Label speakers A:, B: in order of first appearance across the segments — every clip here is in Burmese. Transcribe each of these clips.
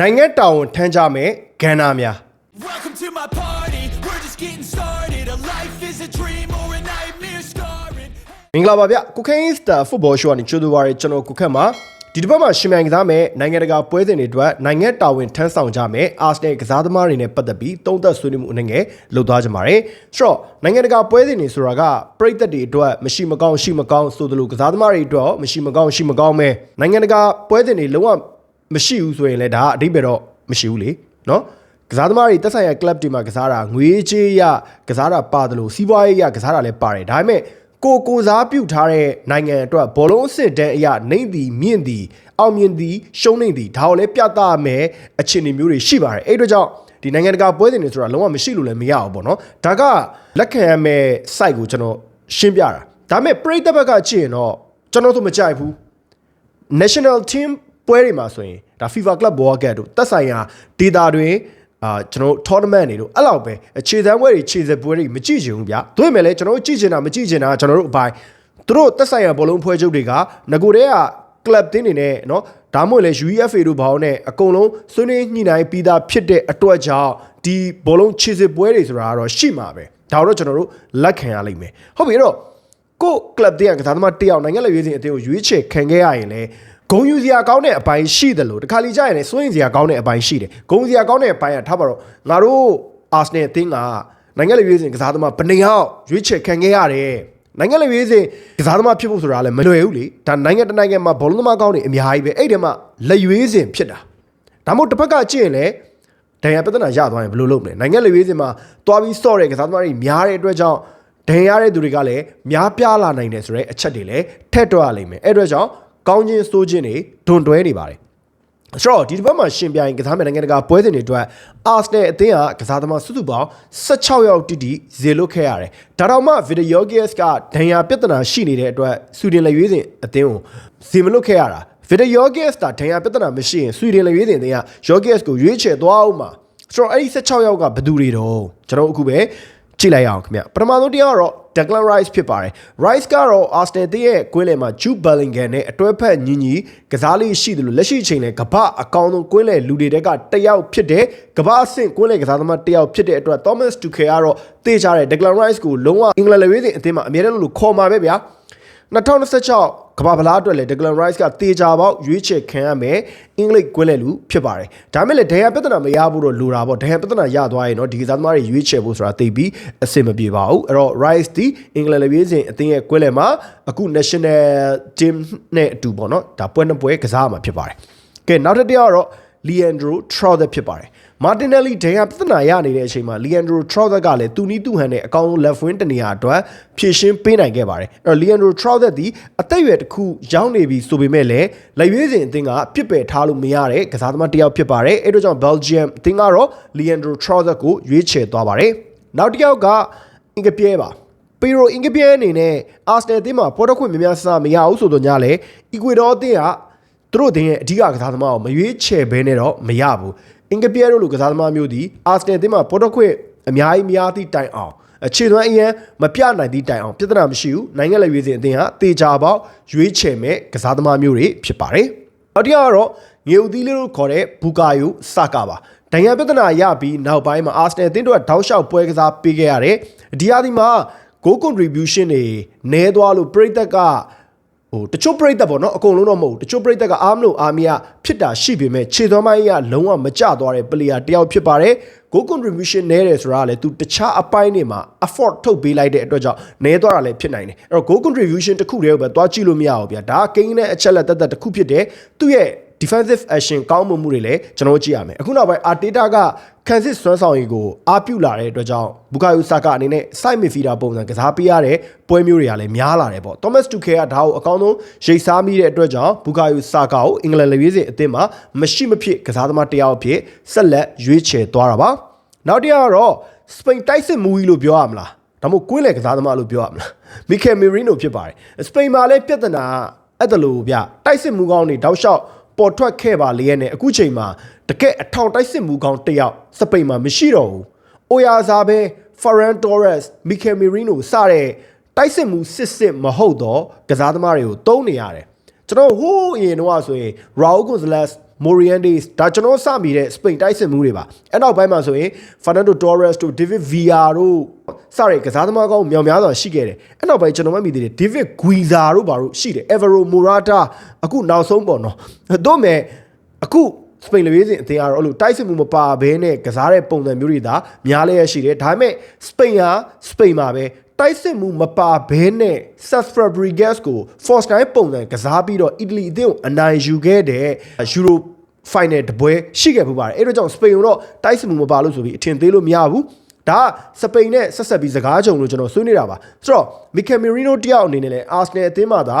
A: နိုင်ငံတာဝန်ထမ်းကြမဲ့ဂန္နာများ
B: Welcome to my party. We're just getting started. A life is a dream or a nightmare scarring.
A: မင်္ဂလာပါဗျကိုခိုင်းစတာဖုတ်ဘောရှိုးကနေကြိုးတူပါရကျွန်တော်ကိုခက်မှာဒီတစ်ပတ်မှာရှင်မြိုင်ကစားမဲ့နိုင်ငံတကာပွဲစဉ်တွေအတွက်နိုင်ငံတာဝန်ထမ်းဆောင်ကြမဲ့အာဆနယ်ကစားသမားတွေနဲ့ပတ်သက်ပြီးတုံးသက်ဆွေးနွေးမှုအနေငယ်လှုပ်သွားကြပါတယ်ဆိုတော့နိုင်ငံတကာပွဲစဉ်တွေဆိုတာကပြည်သက်တွေအတွက်မရှိမကောင်းရှိမကောင်းဆိုသလိုကစားသမားတွေအတွက်မရှိမကောင်းရှိမကောင်းပဲနိုင်ငံတကာပွဲစဉ်တွေလုံးဝ မရှိဘူးဆိုရင်လည်းဒါကအဓိပ္ပာယ်တော့မရှိဘူးလေနော်ကစားသမားတွေတက်ဆိုင်ရာ club တွေမှာကစားတာငွေကြေးရကစားတာပါတယ်လို့စီးပွားရေးရကစားတာလည်းပါတယ်ဒါပေမဲ့ကိုကိုစားပြုတ်ထားတဲ့နိုင်ငံအတွက်ဘောလုံးအဆင့်တန်းအရာနှိမ့်သည်မြင့်သည်အောင်မြင်သည်ရှုံးနေသည်ဒါကိုလည်းပြသမယ်အခြေအနေမျိုးတွေရှိပါတယ်အဲ့အတွက်ကြောင့်ဒီနိုင်ငံတကာပွဲစဉ်တွေဆိုတာလုံးဝမရှိလို့လည်းမရအောင်ပေါ့နော်ဒါကလက်ခံရမယ့် site ကိုကျွန်တော်ရှင်းပြတာဒါပေမဲ့ပရိသတ်ဘက်ကကြည့်ရင်တော့ကျွန်တော်တို့မကြိုက်ဘူး national team ပွဲတွေမှာဆိုရင်ဒါ FIFA Club World Cup တို့တက်ဆိုင်ရာဒေတာတွေအာကျွန်တော်တို့ tournament တွေတို့အဲ့လောက်ပဲအခြေစမ်းပွဲတွေခြေစပွဲတွေမကြည့်ချင်ဘူးဗျာဒါပေမဲ့လည်းကျွန်တော်တို့ကြည့်ချင်တာမကြည့်ချင်တာကျွန်တော်တို့အပိုင်းသူတို့တက်ဆိုင်ရာဘောလုံးဖွဲ့ချုပ်တွေကငကိုတည်းက club တင်းတွေနဲ့เนาะဒါမှမဟုတ်လေ UEFA တို့ဘာလို့နဲ့အကုန်လုံးဆွေးနွေးညှိနှိုင်းပြီးသားဖြစ်တဲ့အတွက်ကြောင့်ဒီဘောလုံးခြေစပွဲတွေဆိုတာကတော့ရှိမှာပဲဒါတော့ကျွန်တော်တို့လက်ခံရလိမ့်မယ်ဟုတ်ပြီအဲ့တော့ ကို့ကလပ်တွေကကစားသမားတစ်ယောက်နိုင်ငံလက်ရွေးစင်အသင်းကိုရွေးချယ်ခံခဲ့ရရင်လည်း ဂုံယူစရာကောင်းတဲ့အပိုင်းရှိတယ်လို့တခါလီကြရင်လည်းစိုးရင်စရာကောင်းတဲ့အပိုင်းရှိတယ်ဂုံစရာကောင်းတဲ့အပိုင်းကထားပါတော့ငါတို့အာဆနယ်အသင်းကနိုင်ငံလက်ရွေးစင်ကစားသမားဘယ်နှယောက်ရွေးချယ်ခံခဲ့ရတယ်နိုင်ငံလက်ရွေးစင်ကစားသမားဖြစ်ဖို့ဆိုတာလည်းမလွယ်ဘူးလေဒါနိုင်ငံတစ်နိုင်ငံမှာဘောလုံးသမားကောင်းတွေအများကြီးပဲအဲ့ဒီမှာလက်ရွေးစင်ဖြစ်တာဒါမှမဟုတ်တစ်ဖက်ကကြည့်ရင်လည်းဒဏ်ရာပြဿနာရသွားရင်ဘယ်လိုလုပ်မလဲနိုင်ငံလေဝေးစင်မှာတွားပြီးစော့တဲ့ကစားသမားတွေများတဲ့အတွက်ကြောင့်ဒဏ်ရာရတဲ့သူတွေကလည်းများပြားလာနိုင်တယ်ဆိုတဲ့အချက်တွေလည်းထက်တွက်ရလိမ့်မယ်အဲ့အတွက်ကြောင့် ကောင်းချင်းစိုးချင်းတွေဒွန်တွဲနေပါတယ်ဆိုတော့ဒီတစ်ပတ်မှာရှင်ပြိုင်ကစားမယ့်နိုင်ငံတကာပွဲစဉ်တွေအတွက်အာစနယ်အသင်းကကစားသမားစုစုပေါင်း16ယောက်တိတိဇေလွတ်ခဲ့ရတယ်။ဒါတော့မှဗီဒီယိုဂီယက်စ်ကဒဏ်ရာပြဿနာရှိနေတဲ့အတွက်ဆွီဒင်လက်ရွေးစင်အသင်းကိုဇေမလွတ်ခဲ့ရတာ။ Video Yogesh တာဒဏ်ရာပြဿနာမရှိရင်ဆွီဒင်လက်ရွေးစင်တွေက Yogesh ကိုရွေးချယ်သွားအောင်မှာဆိုတော့အဲ့ဒီ16ယောက်ကဘယ်သူတွေတော့ကျွန်တော်အခုပဲကြည့်လိုက်ရအောင်ခင်ဗျပထမဆုံးတရားကတော့ Declan Rice ဖြစ်ပါတယ် Rice ကတော့ Arsenal တရဲ့ကွင်းလယ်မှာ Jude Bellingham နဲ့အတွဲဖက်ညီညီကစားလေးရှိတယ်လို့လက်ရှိအချိန်လဲကပအကောင်ဆုံးကွင်းလယ်လူတွေတက်ကတယောက်ဖြစ်တဲ့ကပအဆင့်ကွင်းလယ်ကစားသမားတယောက်ဖြစ်တဲ့အတွက် Thomas Tuchel ကတော့တေးကြတဲ့ Declan Rice ကိုလုံးဝအင်္ဂလန်လက်ရွေးစင်အသင်းမှာအမြဲတမ်းလို့ခေါ်မှာပဲဗျာ 2026ကမ္ဘာဗလားအတွက်လည်း Declan Rice ကတေချာပေါက်ရွေးချယ်ခံရမယ်အင်္ဂလိပ်ကွင်းလဲလူဖြစ်ပါတယ်ဒါမဲ့လည်းဒဏ်ရာပြဿနာမရဘူးတော့လိုတာပေါ့ဒဏ်ရာပြဿနာရသွားရင်တော့ဒီကစားသမားတွေရွေးချယ်ဖို့ဆိုတာသိပြီးအဆင်မပြေပါဘူးအဲ့တော့ Rice ဒီအင်္ဂလန်လက်ရွေးစင်အသင်းရဲ့ကွင်းလဲမှာအခု National Team နဲ့အတူပေါ့နော်ဒါပွဲနှစ်ပွဲကစားမှာဖြစ်ပါတယ်ကဲနောက်တစ်တရားကတော့ Leandro Trossard ဖြစ်ပါတယ် Martinelli ဒဏ်ရာပြဿနာရနေတဲ့အချိန်မှာ Leandro Trossard ကလည်းသူနီးသူဟန်နဲ့အကောင်းဆုံး left wing တနေရာအတွက်ဖြည့်ရှင်းပေးနိုင်ခဲ့ပါတယ်အဲ့တော့ Leandro Trossard ဒီအသက်အရွယ်တစ်ခုရောက်နေပြီဆိုပေမဲ့လည်းလက်ရွေးစင်အသင်းကပြစ်ပယ်ထားလို့မရတဲ့ကစားသမားတစ်ယောက်ဖြစ်ပါတယ်အဲ့တို့ကြောင့် Belgium အသင်းကတော့ Leandro Trossard ကိုရွေးချယ်သွားပါတယ်နောက်တစ်ယောက်ကအင်္ဂပြဲပါပီရိုအင်္ဂပြဲအနေနဲ့အာစနယ်အသင်းမှာပေါ်တော့ခွင့်များများဆဆမရဘူးဆိုတော့ညလဲအီကွေဒေါအသင်းကသူတို့အသင်းရဲ့အဓိကကစားသမားကိုမရွေးချယ်ဘဲနဲ့တော့မရဘူး အင်္ဂပြဲတို့လိုကစားသမားမျိုးဒီအာစနယ်အသင်းမှာပေါ်တော့ခွင့်အများကြီးများသည့်တိုင်အောင်အခြေသွမ်းအရင်မပြနိုင်သည့်တိုင်အောင်ပြဿနာမရှိဘူးနိုင်ငံလက်ရွေးစင်အသင်းဟာတေချာပေါက်ရွေးချယ်မဲ့ကစားသမားမျိုးတွေဖြစ်ပါတယ်နောက်တစ်ယောက်ကတော့ငေဦးသီးလေးလို့ခေါ်တဲ့ဘူကာယိုစကာပါဒဏ်ရာပြဿနာရပြီးနောက်ပိုင်းမှာအာစနယ်အသင်းတို့ကတောက်လျှောက်ပွဲကစားပေးခဲ့ရတယ်ဒီအသီးမှာ goal contribution တွေနည်းသွားလို့ပြိသက်က ဟိုတချို့ပြိသက်ပေါ့နော်အကုန်လုံးတော့မဟုတ်ဘူးတချို့ပြိသက်ကအားမလို့အားမရဖြစ်တာရှိပေမဲ့ခြေသွမ်းပိုင်းကလုံးဝမကျသွားတဲ့ player တယောက်ဖြစ်ပါတယ် goal contribution နည်းတယ်ဆိုတာကလည်းသူတခြားအပိုင်းတွေမှာ effort ထုတ်ပေးလိုက်တဲ့အတွက်ကြောင့်နည်းသွားတာလည်းဖြစ်နိုင်တယ်အဲ့တော့ goal contribution တစ်ခုတည်းကိုပဲသွားကြည့်လို့မရဘူးဗျာဒါကကိန်းနဲ့အချက်လက်တက်တက်တစ်ခုဖြစ်တယ်သူ့ရဲ့ defensive action ကောင်းမှုမှုတွေလည်းကျွန်တော်ကြည့်ရမယ်အခုနောက်ပိုင်း Arteta ကခံစစ်စွမ်းဆောင်ရည်ကိုအားပြုလာတဲ့အတွက်ကြောင့်ဘူကာယိုဆာကာအနေနဲ့ side midfielder ပုံစံကစားပေးရတဲ့ပွဲမျိုးတွေကလည်းများလာတယ်ပေါ့ Thomas Tuchel ကဒါကိုအကောင်းဆုံးရိတ်စားမိတဲ့အတွက်ကြောင့်ဘူကာယိုဆာကာကိုအင်္ဂလန်လက်ရွေးစင်အသင်းမှာမရှိမဖြစ်ကစားသမားတစ်ယောက်အဖြစ်ဆက်လက်ရွေးချယ်သွားတာပါနောက်တစ်ယောက်ကတော့စပိန်တိုက်စစ်မူကြီးလို့ပြောရမလားဒါမှမဟုတ်ကွင်းလေကစားသမားလို့ပြောရမလားမီကယ်မီရီနိုဖြစ်ပါတယ်စပိန်မှာလည်းပြဿနာအဲ့ဒါလို့ဗျတိုက်စစ်မူကောင်းတွေတောက်လျှောက် ပေါ်ထွက်ခဲ့ပါလေရဲ့နဲ့အခုချိန်မှာတကက်အထောင်တိုက်စစ်မူကောင်းတစ်ယောက်စပိန်မှာမရှိတော့ဘူး။အိုယာဇာဘဲ Ferran Torres, Mikel Merino စတဲ့တိုက်စစ်မှုစစ်စစ်မဟုတ်တော့ကစားသမားတွေကိုတုံးနေရတယ်။ကျွန်တော်ဟိုးအရင်တော့ဆိုရင် Raul Gonzalez Morientes ဒါကျွန်တော်စမိတဲ့ Spain တိုက်စစ်မှုတွေပါအဲ့နောက်ပိုင်းမှာဆိုရင် Fernando Torres တို့ David Villa တို့ စတဲ့ကစားသမားကောင်းမြောင်များစွာရှိခဲ့တယ်အဲ့နောက်ပိုင်းကျွန်တော်မှတ်မိသေးတယ် David Guiza တို့ဘာလို့ရှိတယ် Evero Morata အခုနောက်ဆုံးပေါ့နော်တို့မဲ့အခုစပိန်လူရေးစဉ်အသင်းကတော့အဲ့လိုတိုက်စစ်မှုမပါဘဲနဲ့ကစားတဲ့ပုံစံမျိုးတွေဒါများလျက်ရှိတယ်ဒါပေမဲ့စပိန်ဟာစပိန်မှာပဲတိုက်စစ်မှုမပါဘဲနဲ့ Cesc Fabregas ကို Force 9ပုံစံကစားပြီးတော့အီတလီအသင်းကိုအနိုင်ယူခဲ့တဲ့ယူရို final တပွဲရှိခဲ့ပူပါတယ်အဲ့တော့ကြောင့်စပိန်ကတော့တိုက်စစ်မှုမပါလို့ဆိုပြီးအထင်သေးလို့မရဘူး ဒါစပိန်နဲ့ဆက်ဆက်ပြီးစကားကြုံလို့ကျွန်တော်ဆွေးနေတာပါဆိုတော့မီကယ်မီရီနိုတယောက်အနေနဲ့လည်းအာဆနယ်အသင်းမှာသာ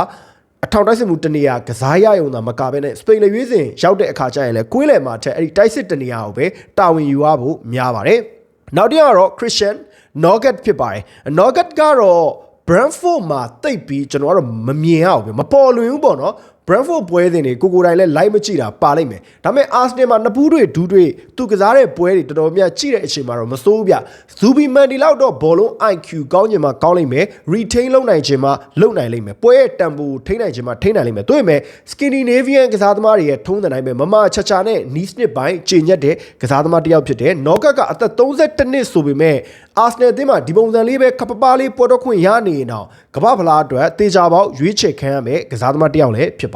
A: အထောက်တိုက်စစ်မှုတနေရာကစားရယုံသာမကဘဲနဲ့စပိန်လေရွေးစဉ်ရောက်တဲ့အခါကျရင်လည်းကွေးလယ်မှာထက်အဲ့ဒီတိုက်စစ်တနေရာကိုပဲတာဝန်ယူရဖို့များပါတယ်နောက်တစ်ယောက်ကတော့ Christian Nugget ဖြစ်ပါတယ် Nugget ကတော့ Brentford မှာတိတ်ပြီးကျွန်တော်ကတော့မမြင်ရအောင်ပဲမပေါ်လွင်ဘူးပေါ့နော် Brentford ပွဲစဉ်တွေကိုကိုတိုင်လည်း live မကြည့်တာပါလိမ့်မယ်ဒါပေမဲ့ Arsenal မှာနှစ်ပူးတွေဒူးတွေသူကစားတဲ့ပွဲတွေတော်တော်များကြည့်တဲ့အချိန်မှာတော့မစိုးဘူးဗျ Zubi Mendy လောက်တော့ဘောလုံး IQ ကောင်းချင်မှကောင်းလိမ့်မယ် retain လုပ်နိုင်ချင်မှလုပ်နိုင်လိမ့်မယ်ပွဲရဲ့တန်ဖိုးထိန်းနိုင်ချင်မှထိန်းနိုင်လိမ့်မယ်တွေ့မယ် Scandinavian ကစားသမားတွေရဲ့ထုံးတဲ့တိုင်းပဲမမချာချာနဲ့ knee snip ပိုင်းချိန်ညက်တဲ့ကစားသမားတစ်ယောက်ဖြစ်တယ် Knockout ကအသက်32နှစ်ဆိုပေမဲ့ Arsenal အသင်းမှာဒီပုံစံလေးပဲခပ်ပပလေးပေါ်တော့ခွင့်ရနေရင်တော့ကမ္ဘာဖလားအတွက်တေချာပေါက်ရွေးချယ်ခံရမယ်ကစားသမားတစ်ယောက်လည်းဖြစ်ပါတယ်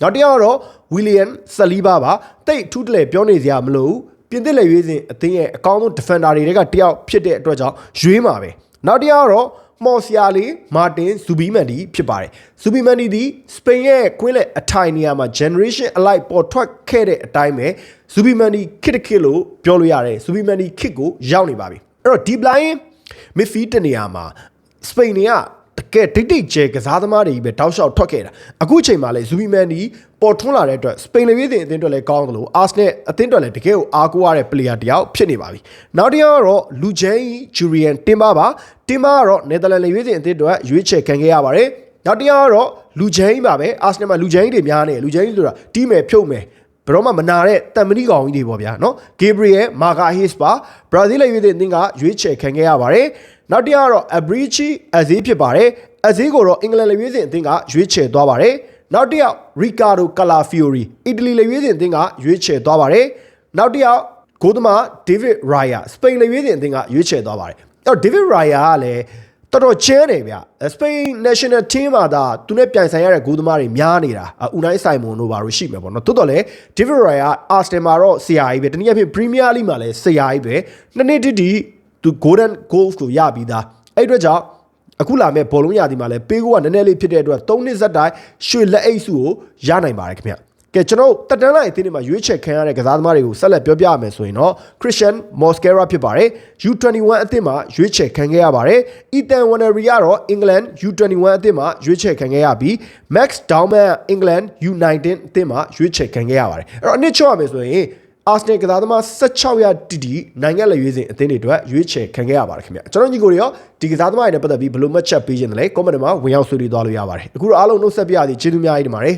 A: နောက်တစ်ယောက်ကတော့ William Saliba ပါတိတ်ထူးတလဲပြောနေစရာမလိုဘူးပြင်သစ်လက်ရွေးစဉ်အသင်းရဲ့အကောင်းဆုံး defender တွေကတယောက်ဖြစ်တဲ့အတွက်ကြောင့်ရွေးမှာပဲနောက်တစ်ယောက်ကတော့မော်ဆီယာလီမာတင်ဇူဘီမန်ဒီဖြစ်ပါတယ်ဇူဘီမန်ဒီဒီစပိန်ရဲ့ကွင်းလက်အထိုင်နေရာမှာ generation alike ပေါ်ထွက်ခဲ့တဲ့အတိုင်းပဲဇူဘီမန်ဒီခစ်တခစ်လို့ပြောလို့ရတယ်ဇူဘီမန်ဒီခစ်ကိုရောက်နေပါပြီအဲ့တော့ဒီဘလိုင်းမစ်ဖီတနေရာမှာစပိန်တွေက တကယ်ဒိတ်ဒိတ်ကျဲကစားသမားတွေကြီးပဲတောက်လျှောက်ထွက်ခဲ့တာအခုချိန်မှာလေဇူဘီမန်ဒီပေါ်ထွန်းလာတဲ့အတွက်စပိန်လေပြည်စဉ်အသင်းအတွက်လည်းကောင်းတယ်လို့အာဆနယ်အသင်းအတွက်လည်းတကယ်ကိုအားကိုးရတဲ့ player တယောက်ဖြစ်နေပါပြီနောက်တစ်ယောက်ကတော့လူဂျိန်းဂျူရီယန်တင်ပါပါတင်ပါကတော့နယ်သာလန်လေပြည်စဉ်အသင်းအတွက်ရွေးချယ်ခံခဲ့ရပါတယ်နောက်တစ်ယောက်ကတော့လူဂျိန်းပါပဲအာဆနယ်မှာလူဂျိန်းတွေများနေလူဂျိန်းဆိုတာတီးမယ်ဖြုတ်မယ်ဘယ်တော့မှမနာတဲ့တန်မဏိကောင်ကြီးတွေပေါ့ဗျာနော်ဂေဘရီယယ်မာကာဟစ်ပါဘရာဇီးလေပြည်စဉ်အသင်းကရွေးချယ်ခံခဲ့ရပါတယ် နောက်တစ်ယောက်ကတော့အဘရီချီအဇီးဖြစ်ပါတယ်အဇီးကိုတော့အင်္ဂလန်လေပြည်စဉ်အသင်းကရွေးချယ်သွားပါတယ်နောက်တစ်ယောက်ရီကာဒိုကာလာဖီယိုရီအီတလီလေပြည်စဉ်အသင်းကရွေးချယ်သွားပါတယ်နောက်တစ်ယောက်ဂိုးသမားဒေးဗစ်ရိုင်ယာစပိန်လေပြည်စဉ်အသင်းကရွေးချယ်သွားပါတယ်အဲ့တော့ဒေးဗစ်ရိုင်ယာကလည်းတော်တော်ချဲတယ်ဗျစပိန် national team မှာဒါသူနဲ့ပြိုင်ဆိုင်ရတဲ့ဂိုးသမားတွေများနေတာအူနိုင်ဆိုင်မွန်တို့ဘာလို့ရှိမယ်ပေါ့နော်တိုးတော်လည်း David Raya Arsenal မှာတော့ဆရာကြီးပဲတနည်းအားဖြင့် Premier League မှာလည်းဆရာကြီးပဲနှစ်နှစ်တိတိ သူ Golden Goals ကိုရပြီးသားအဲ့အတွက်ကြောင့်အခုလာမဲ့ဘောလုံးရသည်မှာလည်းပေးကိုကနည်းနည်းလေးဖြစ်တဲ့အတွက်၃နှစ်ဇက်တိုင်းရွှေလက်အိတ်စုကိုရနိုင်ပါတယ်ခင်ဗျကဲကျွန်တော်တက်တန်းလိုက်အသင်းတွေမှာရွေးချယ်ခံရတဲ့ကစားသမားတွေကိုဆက်လက်ပြောပြရမယ်ဆိုရင်တော့ Christian Mosquera ဖြစ်ပါတယ် U21 အသင်းမှာရွေးချယ်ခံခဲ့ရပါတယ် Ethan Wannery ကတော့ England U21 အသင်းမှာရွေးချယ်ခံခဲ့ရပြီး Max Dowman England U19 အသင်းမှာရွေးချယ်ခံခဲ့ရပါတယ်အဲ့တော့အနည်းချော့ရမယ်ဆိုရင် အာဆနယ်ကစားသမား16ရာတီတီနိုင်ငံလက်ရွေးစဉ်အသင်းတွေအတွက်ရွေးချယ်ခံခဲ့ရပါတယ်ခင်ဗျကျွန်တော်ညီကိုတွေရောဒီကစားသမားတွေနဲ့ပတ်သက်ပြီးဘယ်လိုမှတ်ချက်ပေးခြင်းလဲ comment မှာဝင်ရောက်ဆွေးနွေးသွားလို့ရပါတယ်အခုတော့အားလုံးနှုတ်ဆက်ပြရစီကျေးဇူးများကြီးတင်ပါတယ်